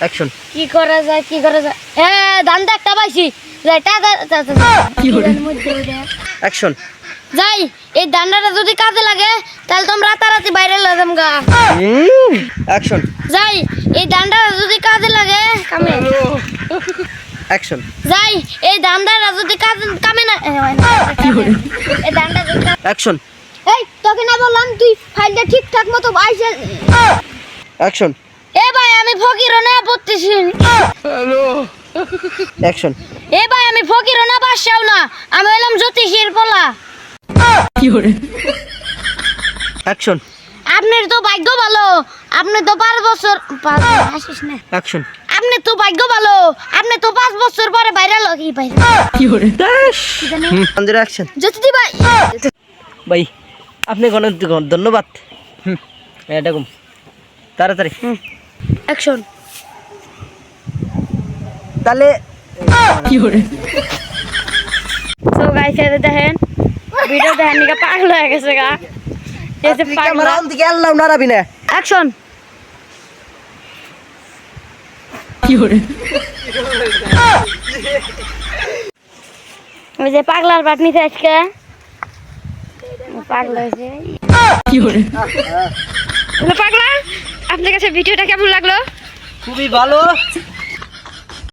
Action কি করা যায় কি করা যায়? হ্যাঁ ধানটা একটা পাইছি। অ্যাকশন যাই এই ধানটা যদি কাজে লাগে তাহলে তোমরা রাতারাতি বাইরে লাগাম গা। অ্যাকশন যাই এই ধানটা যদি কাজে লাগে কামে। অ্যাকশন যাই এই ধানটা যদি কাজে কামে না এই কাজে- অ্যাকশন এই তোকে না বললাম তুই ফাইলটা ঠিকঠাক মতো আইসে অ্যাকশন আমি ফকির না পড়তেছি। অ্যাকশন এ ভাই আমি ফকির না বাসাও না আমি হলাম জ্যোতিষীর পোলা। অ্যাকশন আপনার তো ভাগ্য ভালো আপনি তো পাঁচ বছর পাঁচ হাসিস না। অ্যাকশন আপনি তো ভাগ্য ভালো আপনি তো পাঁচ বছর পরে বাইরে কি বাইরে আমাদের অ্যাকশন জ্যোতি ভাই। ভাই আপনি অনেক ধন্যবাদ। হুম এরকম তাড়াতাড়ি। অ্যাকশন। তাহলে তো গাইস এই দেখেন ভিডিও দেখেন নিকা পাগল হয়ে গেছে গা। এই যে পাগল। ক্যামেরা অন দিকে আল্লাহ নারাবি না। অ্যাকশন ওই যে পাগলার বাট নিতে আজকে। পাগলা হয়েছে। তাহলে পাগলা। আপনার কাছে ভিডিওটা কেমন লাগল? খুবই ভালো।